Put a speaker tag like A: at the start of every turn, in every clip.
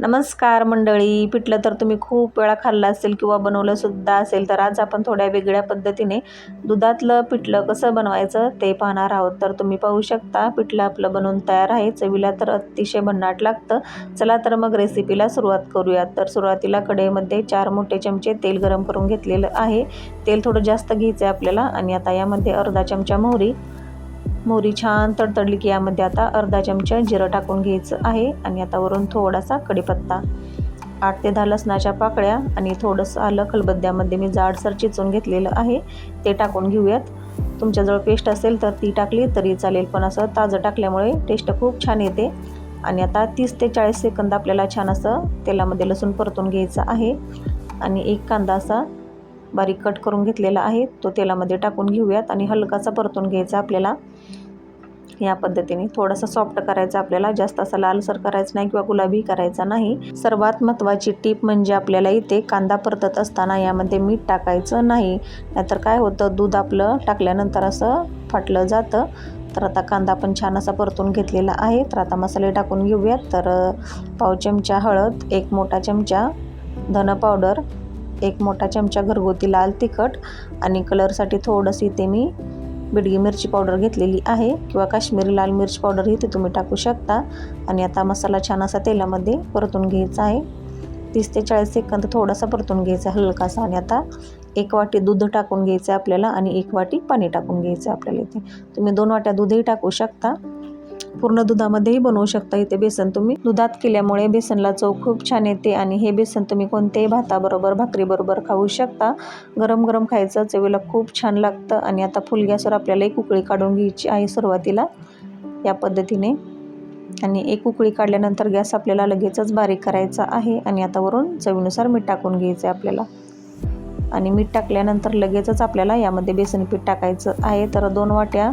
A: नमस्कार मंडळी. पिठलं तर तुम्ही खूप वेळा खाल्लं असेल किंवा बनवलंसुद्धा असेल तर आज आपण थोड्या वेगळ्या पद्धतीने दुधातलं पिठलं कसं बनवायचं ते पाहणार आहोत. तर तुम्ही पाहू शकता पिठलं आपलं बनवून तयार आहे. चवीला तर अतिशय भन्नाट लागतं. चला तर मग रेसिपीला सुरुवात करूयात. तर सुरुवातीला कढईमध्ये चार मोठे चमचे तेल गरम करून घेतलेलं आहे. तेल थोडं जास्त घ्यायचं आहे आपल्याला आणि आता यामध्ये अर्धा चमचा मोहरी मोहरी छान तडतडली की यामध्ये आता अर्धा चमचा जिरं टाकून घ्यायचं आहे. आणि आता वरून थोडासा कढीपत्ता. आठ ते दहा लसणाच्या पाकळ्या आणि थोडंसं आलं खलबद्द्यामध्ये मी जाडसर चिचून घेतलेलं आहे. ते टाकून घेऊयात. तुमच्याजवळ पेस्ट असेल तर ती टाकली तरी चालेल पण असं ताजं टाकल्यामुळे टेस्ट खूप छान येते. आणि आता तीस ते चाळीस सेकंद आपल्याला छान असं तेलामध्ये लसूण परतून घ्यायचं आहे. आणि एक कांदा असा बारीक कट करून घेतलेला आहे. तो तेलामध्ये टाकून घेऊयात आणि हलकासा परतून घ्यायचा आपल्याला. या पद्धतीने थोडासा सॉफ्ट करायचा आपल्याला जास्त असा लालसर करायचा नाही किंवा गुलाबी करायचा नाही. सर्वात महत्त्वाची टीप म्हणजे आपल्याला इथे कांदा परतत असताना यामध्ये मीठ टाकायचं नाही. नाहीतर काय होतं दूध आपलं टाकल्यानंतर असं फाटलं जातं. तर आता कांदा पण छान असा परतून घेतलेला आहे. तर आता मसाले टाकून घेऊयात. तर पाव चमचा हळद एक मोठा चमचा धन पावडर एक मोठा चमचा घरगुती लाल तिखट आणि कलरसाठी थोडंसं इथे मी बिडगी मिरची पावडर घेतलेली आहे किंवा काश्मीरी लाल मिरची पावडर ही ते तुम्ही टाकू शकता. आणि आता मसाला छान असा तेलामध्ये परतून घ्यायचा आहे. तीस ते चाळीस सेकंद थोडासा परतून घ्यायचा आहे हलकासा. आणि आता एक वाटी दूध टाकून घ्यायचं आहे आपल्याला आणि एक वाटी पाणी टाकून घ्यायचं आहे आपल्याला इथे. तुम्ही दोन वाट्या दूधही टाकू शकता. पूर्ण दुधामध्येही बनवू शकता इथे बेसन तुम्ही. दुधात केल्यामुळे बेसनला चव खूप छान येते आणि हे बेसन तुम्ही कोणत्याही भाताबरोबर भाकरीबरोबर खाऊ शकता. गरम गरम खायचं चवीला खूप छान लागतं आणि आता फुल गॅसवर आपल्याला एक उकळी काढून घ्यायची आहे सुरुवातीला या पद्धतीने. आणि एक उकळी काढल्यानंतर गॅस आपल्याला लगेचच बारीक करायचा आहे आणि आता वरून चवीनुसार मीठ टाकून घ्यायचं आहे आपल्याला. आणि मीठ टाकल्यानंतर लगेचच आपल्याला यामध्ये बेसन पीठ टाकायचं आहे. तर दोन वाट्या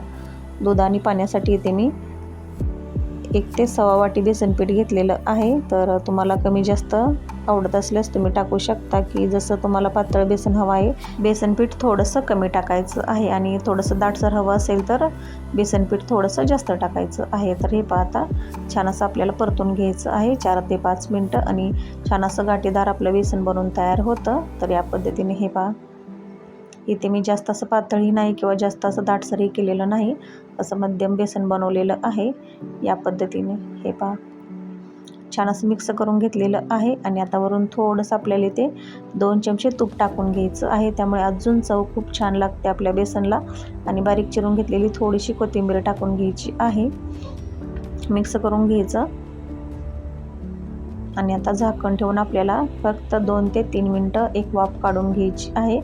A: दूध आणि पाण्यासाठी इथे मी एक ते सव्वा वाटी बेसनपीठ घेतलेलं आहे. तर तुम्हाला कमी जास्त आवडत असल्यास तुम्ही टाकू शकता की जसं तुम्हाला पातळ बेसन हवं आहे बेसनपीठ थोडंसं कमी टाकायचं आहे आणि थोडंसं दाटसर हवं असेल तर बेसनपीठ थोडंसं जास्त टाकायचं आहे. तर हे पाहता छान असं आपल्याला परतून घ्यायचं आहे. चार ते पाच मिनटं आणि छान असं गाठीदार आपलं बेसन बनवून तयार होतं. तर या पद्धतीने हे पहा. इथे मी जास्त असं पातळही नाही किंवा जास्त असं दाटसरही केलेलं नाही. असं मध्यम बेसन बनवलेलं आहे या पद्धतीने. हे पहा. छान असं मिक्स करून घेतलेलं आहे आणि आता वरून थोडंसं आपल्याला इथे दोन चमचे तूप टाकून घ्यायचं आहे. त्यामुळे अजून चव खूप छान लागते आपल्या बेसनला. आणि बारीक चिरून घेतलेली थोडीशी कोथिंबीर टाकून घ्यायची आहे. मिक्स करून घ्यायचं. आणि आता झाकण ठेवून आपल्याला फक्त दोन ते तीन मिनटं एक वाफ काढून घ्यायची आहे.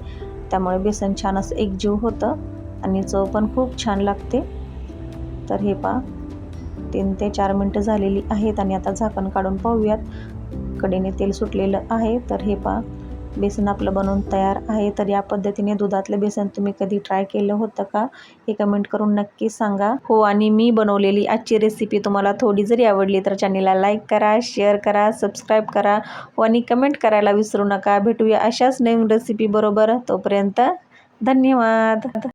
A: त्यामुळे बेसन छान असं एकजीव होतं आणि चव पण खूप छान लागते. तर हे पा तीन ते चार मिनटं झालेली आहेत आणि आता झाकण काढून पाहूयात. कडेने तेल सुटलेलं आहे. तर हे पा बेसन आपलं बनवून तयार आहे. तर या पद्धतीने दुधातलं बेसन तुम्ही कधी ट्राय केलं होतं का? हे कमेंट करून नक्की सांगा. हो आणि मी बनवलेली आजची रेसिपी तुम्हाला थोडी जरी आवडली तर चॅनेलला लाईक करा शेअर करा सबस्क्राईब करा हो आणि कमेंट करायला विसरू नका. भेटूया अशाच नवीन रेसिपी बरोबर. तोपर्यंत धन्यवाद.